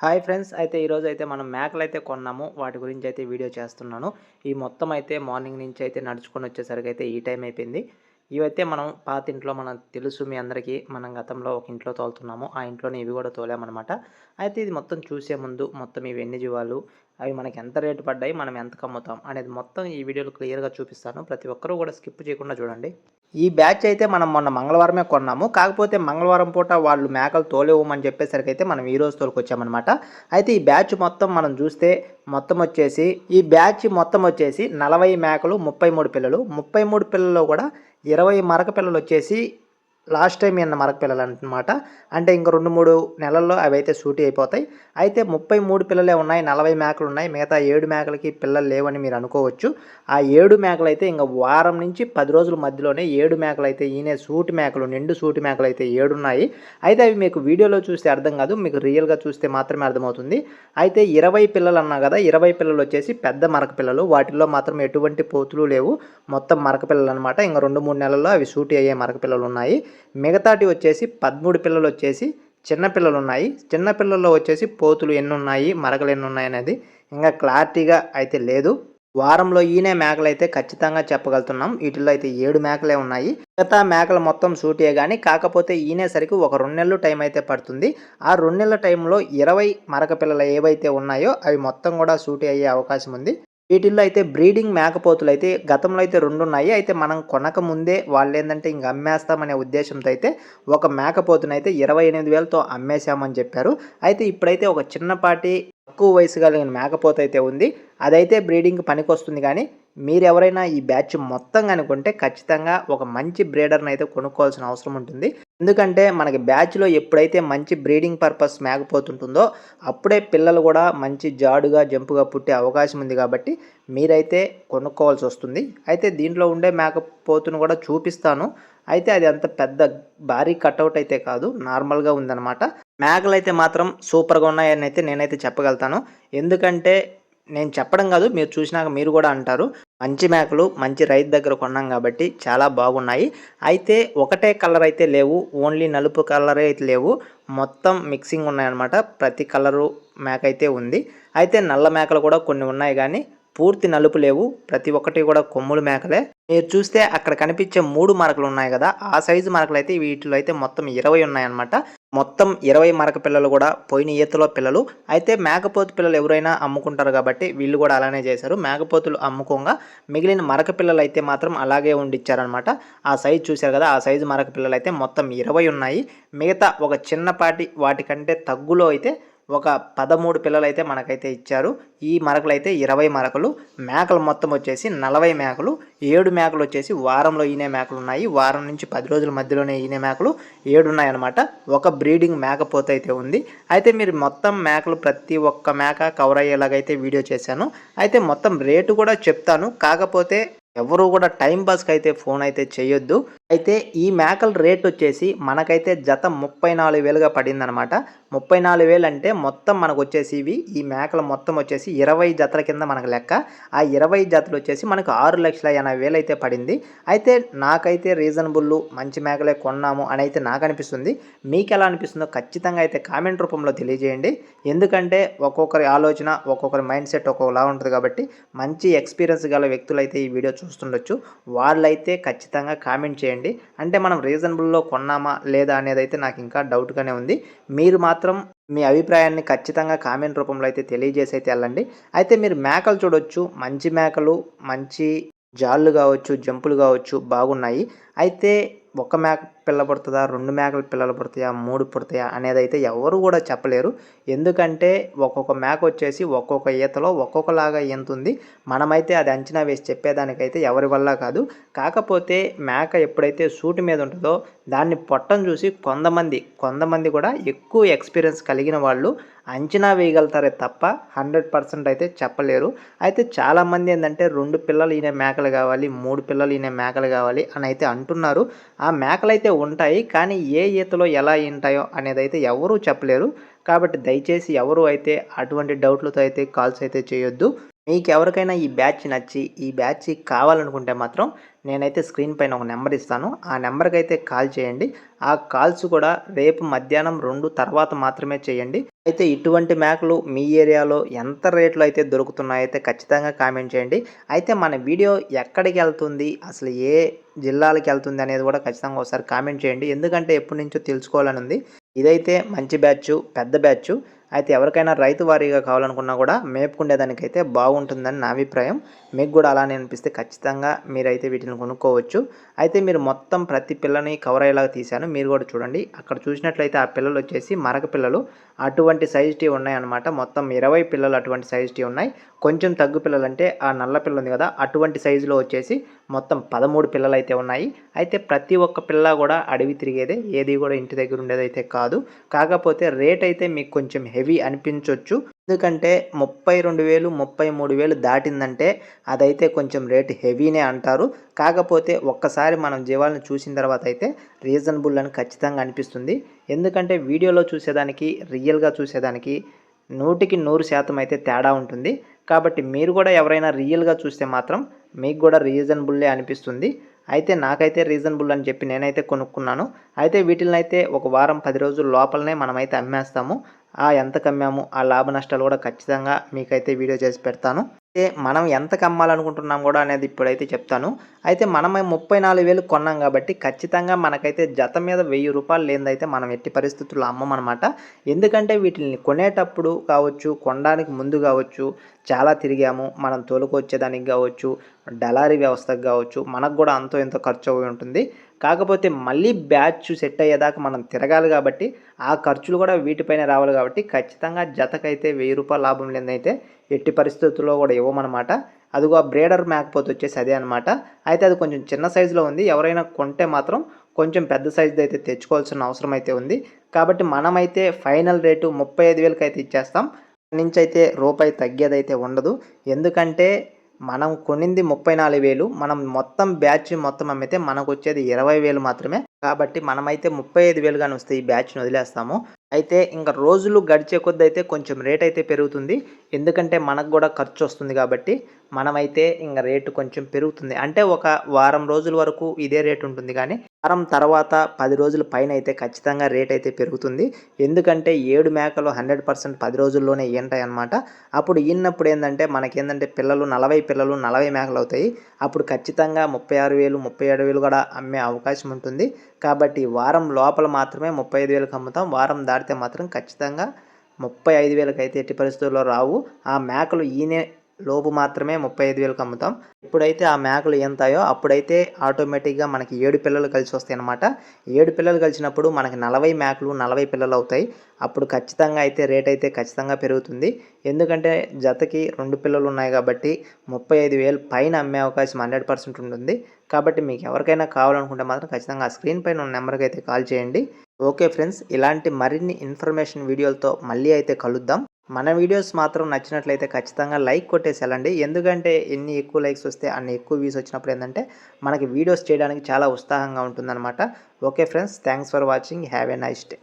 Hi friends అయితే ఈరోజు అయితే మనం మేకలు అయితే కొన్నాము. వాటి గురించి అయితే వీడియో చేస్తున్నాను. ఈ మొత్తం అయితే మార్నింగ్ నుంచి అయితే నడుచుకొని వచ్చేసరికి అయితే ఈ టైం అయిపోయింది. ఇవైతే మనం పాత ఇంట్లో మనం తెలుసు మీ అందరికీ మనం గతంలో ఒక ఇంట్లో తోలుతున్నాము. ఆ ఇంట్లోనే ఇవి కూడా తోలామన్నమాట. అయితే ఇది మొత్తం చూసే ముందు మొత్తం ఇవి ఎన్ని జీవాలు అవి మనకి ఎంత రేటు పడ్డాయి మనం ఎంత కమ్ముతాం అనేది మొత్తం ఈ వీడియోలో క్లియర్గా చూపిస్తాను. ప్రతి ఒక్కరూ కూడా స్కిప్ చేయకుండా చూడండి. ఈ బ్యాచ్ అయితే మనం మొన్న మంగళవారమే కొన్నాము. కాకపోతే మంగళవారం పూట వాళ్ళు మేకలు తోలేవమని చెప్పేసరికి అయితే మనం ఈ రోజు తోలుకొచ్చామన్నమాట. అయితే ఈ బ్యాచ్ మొత్తం మనం చూస్తే మొత్తం వచ్చేసి ఈ బ్యాచ్ మొత్తం వచ్చేసి నలభై మేకలు ముప్పై మూడు పిల్లలు. ముప్పై మూడు పిల్లల్లో కూడా ఇరవై మరక పిల్లలు వచ్చేసి లాస్ట్ టైం ఇన్న మరక పిల్లలు అనమాట అంటే ఇంక రెండు మూడు నెలల్లో అవి అయితే సూటి అయిపోతాయి. అయితే ముప్పై మూడు పిల్లలే ఉన్నాయి నలభై మేకలు ఉన్నాయి. మిగతా ఏడు మేకలకి పిల్లలు లేవని మీరు అనుకోవచ్చు. ఆ ఏడు మేకలు అయితే ఇంకా వారం నుంచి పది రోజుల మధ్యలోనే ఏడు మేకలు అయితే ఈయనే సూటి మేకలు నిండు సూటి మేకలు అయితే ఏడు ఉన్నాయి. అయితే అవి మీకు వీడియోలో చూస్తే అర్థం కాదు మీకు రియల్గా చూస్తే మాత్రమే అర్థమవుతుంది. అయితే ఇరవై పిల్లలు అన్నా కదా ఇరవై పిల్లలు వచ్చేసి పెద్ద మరక పిల్లలు. వాటిల్లో మాత్రం ఎటువంటి పోతులు లేవు. మొత్తం మరక పిల్లలు అనమాట ఇంకా రెండు మూడు నెలల్లో అవి సూటి అయ్యే మరక పిల్లలు ఉన్నాయి. మిగతాటి వచ్చేసి పదమూడు పిల్లలు వచ్చేసి చిన్న పిల్లలు ఉన్నాయి చిన్నపిల్లల్లో వచ్చేసి పోతులు ఎన్ని ఉన్నాయి మరకలు ఎన్ని ఉన్నాయి అనేది ఇంకా క్లారిటీగా అయితే లేదు. వారంలో ఈనే మేకలు అయితే ఖచ్చితంగా చెప్పగలుగుతున్నాం. వీటిల్లో అయితే ఏడు మేకలే ఉన్నాయి. మిగతా మేకలు మొత్తం సూటే కానీ కాకపోతే ఈనేసరికి ఒక రెండు నెలలు టైం అయితే పడుతుంది. ఆ రెండు నెలల టైంలో ఇరవై మరక పిల్లలు ఏవైతే ఉన్నాయో అవి మొత్తం కూడా సూటి అయ్యే అవకాశం ఉంది. వీటిల్లో అయితే బ్రీడింగ్ మేకపోతులు అయితే గతంలో అయితే రెండు ఉన్నాయి. అయితే మనం కొనక ముందే వాళ్ళు ఏంటంటే ఇంక అమ్మేస్తామనే ఉద్దేశంతో అయితే ఒక మేకపోతుని అయితే ఇరవై ఎనిమిది వేలతో అమ్మేశామని చెప్పారు. అయితే ఇప్పుడైతే ఒక చిన్నపాటి తక్కువ వయసు కలిగిన మేకపోత అయితే ఉంది. అదైతే బ్రీడింగ్ పనికొస్తుంది కానీ మీరు ఎవరైనా ఈ బ్యాచ్ మొత్తం కనుకుంటే ఖచ్చితంగా ఒక మంచి బ్రీడర్ని అయితే కొనుక్కోవాల్సిన అవసరం ఉంటుంది. ఎందుకంటే మనకి బ్యాచ్లో ఎప్పుడైతే మంచి బ్రీడింగ్ పర్పస్ మేకపోతుంటుందో అప్పుడే పిల్లలు కూడా మంచి జాడుగా జంపుగా పుట్టే అవకాశం ఉంది కాబట్టి మీరైతే కొనుక్కోవాల్సి వస్తుంది. అయితే దీంట్లో ఉండే మేకపోతును కూడా చూపిస్తాను. అయితే అది అంత పెద్ద భారీ కట్అవుట్ అయితే కాదు నార్మల్గా ఉందన్నమాట. మేకలు అయితే మాత్రం సూపర్గా ఉన్నాయని అయితే నేనైతే చెప్పగలుగుతాను. ఎందుకంటే నేను చెప్పడం కాదు మీరు చూసినాక మీరు కూడా అంటారు. మంచి మేకలు మంచి రైతు దగ్గర కొన్నాం కాబట్టి చాలా బాగున్నాయి. అయితే ఒకటే కలర్ అయితే లేవు ఓన్లీ నలుపు కలరే అయితే లేవు. మొత్తం మిక్సింగ్ ఉన్నాయన్నమాట. ప్రతి కలరు మేక అయితే ఉంది. అయితే నల్ల మేకలు కూడా కొన్ని ఉన్నాయి కానీ పూర్తి నలుపు లేవు. ప్రతి ఒక్కటి కూడా కొమ్ములు మేకలే. మీరు చూస్తే అక్కడ కనిపించే మూడు మరకలు ఉన్నాయి కదా ఆ సైజు మరకలు అయితే వీటిలో అయితే మొత్తం ఇరవై ఉన్నాయన్నమాట. మొత్తం ఇరవై మరక పిల్లలు కూడా పోయిన ఈతలో పిల్లలు. అయితే మేకపోతు పిల్లలు ఎవరైనా అమ్ముకుంటారు కాబట్టి వీళ్ళు కూడా అలానే చేశారు. మేకపోతులు అమ్ముకోగా మిగిలిన మరక పిల్లలు అయితే మాత్రం అలాగే ఉండిచ్చారనమాట ఆ సైజు చూశారు కదా ఆ సైజు మరక పిల్లలు అయితే మొత్తం ఇరవై ఉన్నాయి. మిగతా ఒక చిన్నపాటి వాటికంటే తగ్గులో అయితే ఒక పదమూడు పిల్లలు అయితే మనకైతే ఇచ్చారు. ఈ మరకలు అయితే ఇరవై మరకలు. మేకలు మొత్తం వచ్చేసి నలభై మేకలు. ఏడు మేకలు వచ్చేసి వారంలో ఈనే మేకలు ఉన్నాయి. వారం నుంచి పది రోజుల మధ్యలోనే ఈనే మేకలు ఏడు ఉన్నాయన్నమాట. ఒక బ్రీడింగ్ మేకపోత అయితే ఉంది. అయితే మీరు మొత్తం మేకలు ప్రతి ఒక్క మేక కవర్ అయ్యేలాగైతే వీడియో చేశాను. అయితే మొత్తం రేటు కూడా చెప్తాను. కాకపోతే ఎవరు కూడా టైం పాస్కి అయితే ఫోన్ అయితే చేయొద్దు. అయితే ఈ మేకల రేట్ వచ్చేసి మనకైతే జత ముప్పై నాలుగు వేలుగా పడిందనమాట. ముప్పై నాలుగు వేలు అంటే మొత్తం మనకు వచ్చేసి ఇవి ఈ మేకలు మొత్తం వచ్చేసి ఇరవై జతల కింద మనకు లెక్క. ఆ ఇరవై జతలు వచ్చేసి మనకు ఆరు లక్షల ఎనభై వేలు అయితే పడింది. అయితే నాకైతే రీజనబుల్ మంచి మేకలే కొన్నాము అని అయితే నాకు అనిపిస్తుంది మీకు ఎలా అనిపిస్తుందో ఖచ్చితంగా అయితే కామెంట్ రూపంలో తెలియజేయండి. ఎందుకంటే ఒక్కొక్కరి ఆలోచన ఒక్కొక్కరి మైండ్ సెట్ ఒక్కొక్కలా ఉంటుంది కాబట్టి మంచి ఎక్స్పీరియన్స్ గల వ్యక్తులు అయితే ఈ వీడియో చూస్తుండొచ్చు. వాళ్ళైతే ఖచ్చితంగా కామెంట్ చేయండి. అంటే మనం రీజనబుల్లో కొన్నామా లేదా అనేది అయితే నాకు ఇంకా డౌట్గానే ఉంది. మీరు మాత్రం మీ అభిప్రాయాన్ని ఖచ్చితంగా కామెంట్ రూపంలో అయితే తెలియజేసి అయితే వెళ్ళండి. అయితే మీరు మేకలు చూడొచ్చు. మంచి మేకలు మంచి జాళ్ళు కావచ్చు జంపులు కావచ్చు బాగున్నాయి. అయితే ఒక మేక పిల్ల పుడుతుందా? రెండు మేకలు పిల్లలు పుడతాయా? మూడు పుడతాయా? అనేది అయితే ఎవరు కూడా చెప్పలేరు. ఎందుకంటే ఒక్కొక్క మేక వచ్చేసి ఒక్కొక్క ఈతలో ఒక్కొక్కలాగా ఈంతుంది. మనమైతే అది అంచనా వేసి చెప్పేదానికైతే ఎవరి వల్ల కాదు. కాకపోతే మేక ఎప్పుడైతే సూటి మీద ఉంటుందో దాన్ని పొట్టం చూసి కొంతమంది కొంతమంది కూడా ఎక్కువ ఎక్స్పీరియన్స్ కలిగిన వాళ్ళు అంచనా వేయగలుగుతారే తప్ప హండ్రెడ్ పర్సెంట్ అయితే చెప్పలేరు. అయితే చాలామంది ఏంటంటే రెండు పిల్లలు ఈయన మేకలు కావాలి మూడు పిల్లలు ఈయన మేకలు కావాలి అని అయితే అంటున్నారు. ఆ మేకలు అయితే ఉంటాయి కానీ ఏ ఈతలో ఎలా ఉంటాయో అనేది అయితే ఎవరూ చెప్పలేరు. కాబట్టి దయచేసి ఎవరు అయితే అటువంటి డౌట్లతో అయితే కాల్స్ అయితే చేయొద్దు. మీకు ఎవరికైనా ఈ బ్యాచ్ నచ్చి ఈ బ్యాచ్ కావాలనుకుంటే మాత్రం నేనైతే స్క్రీన్ పైన ఒక నెంబర్ ఇస్తాను. ఆ నెంబర్కి అయితే కాల్ చేయండి. ఆ కాల్స్ కూడా రేపు మధ్యాహ్నం రెండు తర్వాత మాత్రమే చేయండి. అయితే ఇటువంటి మేకలు మీ ఏరియాలో ఎంత రేట్లో అయితే దొరుకుతున్నాయో అయితే ఖచ్చితంగా కామెంట్ చేయండి. అయితే మన వీడియో ఎక్కడికి వెళ్తుంది అసలు ఏ జిల్లాలకు వెళ్తుంది అనేది కూడా ఖచ్చితంగా ఒకసారి కామెంట్ చేయండి. ఎందుకంటే ఎప్పటి నుంచో తెలుసుకోవాలని ఉంది. ఇదైతే మంచి బ్యాచ్ పెద్ద బ్యాచ్. అయితే ఎవరికైనా రైతు వారీగా కావాలనుకున్నా కూడా మేపుకుండేదానికైతే బాగుంటుందని నా అభిప్రాయం. మీకు కూడా అలానే అనిపిస్తే ఖచ్చితంగా మీరైతే వీటిని కొనుక్కోవచ్చు. అయితే మీరు మొత్తం ప్రతి పిల్లని కవర్ అయ్యేలాగా తీశాను. మీరు కూడా చూడండి. అక్కడ చూసినట్లయితే ఆ పిల్లలు వచ్చేసి మరక పిల్లలు. అటువంటి సైజ్ టీ ఉన్నాయన్నమాట. మొత్తం ఇరవై పిల్లలు అటువంటి సైజ్ టీ ఉన్నాయి. కొంచెం తగ్గు పిల్లలు అంటే ఆ నల్ల పిల్ల ఉంది కదా అటువంటి సైజులో వచ్చేసి మొత్తం పదమూడు పిల్లలు అయితే ఉన్నాయి. అయితే ప్రతి ఒక్క పిల్ల కూడా అడవి తిరిగేదే. ఏది కూడా ఇంటి దగ్గర ఉండేది అయితే కాదు. కాకపోతే రేట్ అయితే మీకు కొంచెం హెవీ అనిపించవచ్చు ఎందుకంటే ముప్పై రెండు వేలు ముప్పై మూడు వేలు దాటిందంటే అదైతే కొంచెం రేట్ హెవీనే అంటారు. కాకపోతే ఒక్కసారి మనం జీవాలను చూసిన తర్వాత అయితే రీజనబుల్ అని ఖచ్చితంగా అనిపిస్తుంది. ఎందుకంటే వీడియోలో చూసేదానికి రియల్గా చూసేదానికి నూటికి నూరు శాతం అయితే తేడా ఉంటుంది. కాబట్టి మీరు కూడా ఎవరైనా రియల్గా చూస్తే మాత్రం మీకు కూడా రీజనబుల్లే అనిపిస్తుంది. అయితే నాకైతే రీజనబుల్ అని చెప్పి నేనైతే కొనుక్కున్నాను. అయితే వీటిని అయితే ఒక వారం పది రోజుల లోపలనే మనమైతే అమ్మేస్తాము. ఎంత కమ్మాము ఆ లాభ నష్టాలు కూడా ఖచ్చితంగా మీకైతే వీడియో చేసి పెడతాను. అయితే మనం ఎంత కమ్మాలనుకుంటున్నాం కూడా అనేది ఇప్పుడైతే చెప్తాను. అయితే మనం ముప్పై నాలుగు వేలు కొన్నాం కాబట్టి ఖచ్చితంగా మనకైతే జత మీద వెయ్యి రూపాయలు లేనిదైతే మనం ఎట్టి పరిస్థితుల్లో అమ్మమనమాట. ఎందుకంటే వీటిని కొనేటప్పుడు కావచ్చు కొనడానికి ముందు కావచ్చు చాలా తిరిగాము. మనం తోలుకొచ్చేదానికి కావచ్చు డలారీ వ్యవస్థకు కావచ్చు మనకు కూడా అంతో ఎంతో ఖర్చు అయి ఉంటుంది. కాకపోతే మళ్ళీ బ్యాచ్ సెట్ అయ్యేదాకా మనం తిరగాలి కాబట్టి ఆ ఖర్చులు కూడా వీటిపైన రావాలి కాబట్టి ఖచ్చితంగా జతకైతే వెయ్యి రూపాయల లాభం లేదైతే ఎట్టి పరిస్థితుల్లో కూడా ఇవ్వమన్నమాట. అదిగో ఆ బ్రేడర్ మేకపోతే వచ్చేసి అదే అనమాట అయితే అది కొంచెం చిన్న సైజులో ఉంది. ఎవరైనా కొంటే మాత్రం కొంచెం పెద్ద సైజుది అయితే తెచ్చుకోవాల్సిన అవసరం అయితే ఉంది. కాబట్టి మనమైతే ఫైనల్ రేటు ముప్పై ఐదు వేలకి అయితే ఇచ్చేస్తాం. నుంచి అయితే రూపాయి తగ్గేదైతే ఉండదు. ఎందుకంటే మనం కొనింది ముప్పై నాలుగు వేలు మనం మొత్తం బ్యాచ్ మొత్తం అమ్మితే మనకు వచ్చేది ఇరవై వేలు మాత్రమే. కాబట్టి మనమైతే ముప్పై ఐదు వేలు కానీ వస్తే ఈ బ్యాచ్ని వదిలేస్తాము. అయితే ఇంకా రోజులు గడిచే కొద్ది అయితే కొంచెం రేట్ అయితే పెరుగుతుంది. ఎందుకంటే మనకు కూడా ఖర్చు వస్తుంది కాబట్టి మనమైతే ఇంకా రేటు కొంచెం పెరుగుతుంది. అంటే ఒక వారం రోజుల వరకు ఇదే రేటు ఉంటుంది కానీ వారం తర్వాత పది రోజుల పైన అయితే ఖచ్చితంగా రేట్ అయితే పెరుగుతుంది. ఎందుకంటే ఏడు మేకలు హండ్రెడ్ పర్సెంట్ పది రోజుల్లోనే ఏంటాయి అనమాట అప్పుడు ఈనప్పుడు ఏంటంటే మనకేంటంటే పిల్లలు నలభై పిల్లలు నలభై మేకలు అవుతాయి. అప్పుడు ఖచ్చితంగా ముప్పై ఆరు వేలు ముప్పై ఏడు వేలు కూడా అమ్మే అవకాశం ఉంటుంది. కాబట్టి వారం లోపల మాత్రమే ముప్పై ఐదు వేలకు అమ్ముతాం. వారం దాటితే మాత్రం ఖచ్చితంగా ముప్పై ఐదు వేలకు అయితే ఎట్టి పరిస్థితుల్లో రావు. ఆ మేకలు ఈనే లోపు మాత్రమే ముప్పై ఐదు వేలకు అమ్ముతాం ఎప్పుడైతే ఆ మేకలు ఎంతాయో అప్పుడైతే ఆటోమేటిక్గా మనకి ఏడు పిల్లలు కలిసి వస్తాయి అనమాట ఏడు పిల్లలు కలిసినప్పుడు మనకి నలభై మేకలు నలభై పిల్లలు అవుతాయి. అప్పుడు ఖచ్చితంగా అయితే రేట్ అయితే ఖచ్చితంగా పెరుగుతుంది. ఎందుకంటే జతకి రెండు పిల్లలు ఉన్నాయి కాబట్టి ముప్పై ఐదు వేలు పైన అమ్మే అవకాశం హండ్రెడ్ పర్సెంట్ ఉంటుంది. కాబట్టి మీకు ఎవరికైనా కావాలనుకుంటే మాత్రం ఖచ్చితంగా ఆ స్క్రీన్ పైన ఉన్న నెంబర్కి అయితే కాల్ చేయండి. ఓకే ఫ్రెండ్స్ ఇలాంటి మరిన్ని ఇన్ఫర్మేషన్ వీడియోలతో మళ్ళీ అయితే కలుద్దాం. మన వీడియోస్ మాత్రం నచ్చినట్లయితే ఖచ్చితంగా లైక్ కొట్టేసేయాలండి. ఎందుకంటే ఎన్ని ఎక్కువ లైక్స్ వస్తే అన్ని ఎక్కువ వ్యూస్ వచ్చినప్పుడు ఏంటంటే మనకి వీడియోస్ చేయడానికి చాలా ఉత్సాహంగా ఉంటుందన్నమాట. Okay friends thanks for watching. Have a nice day.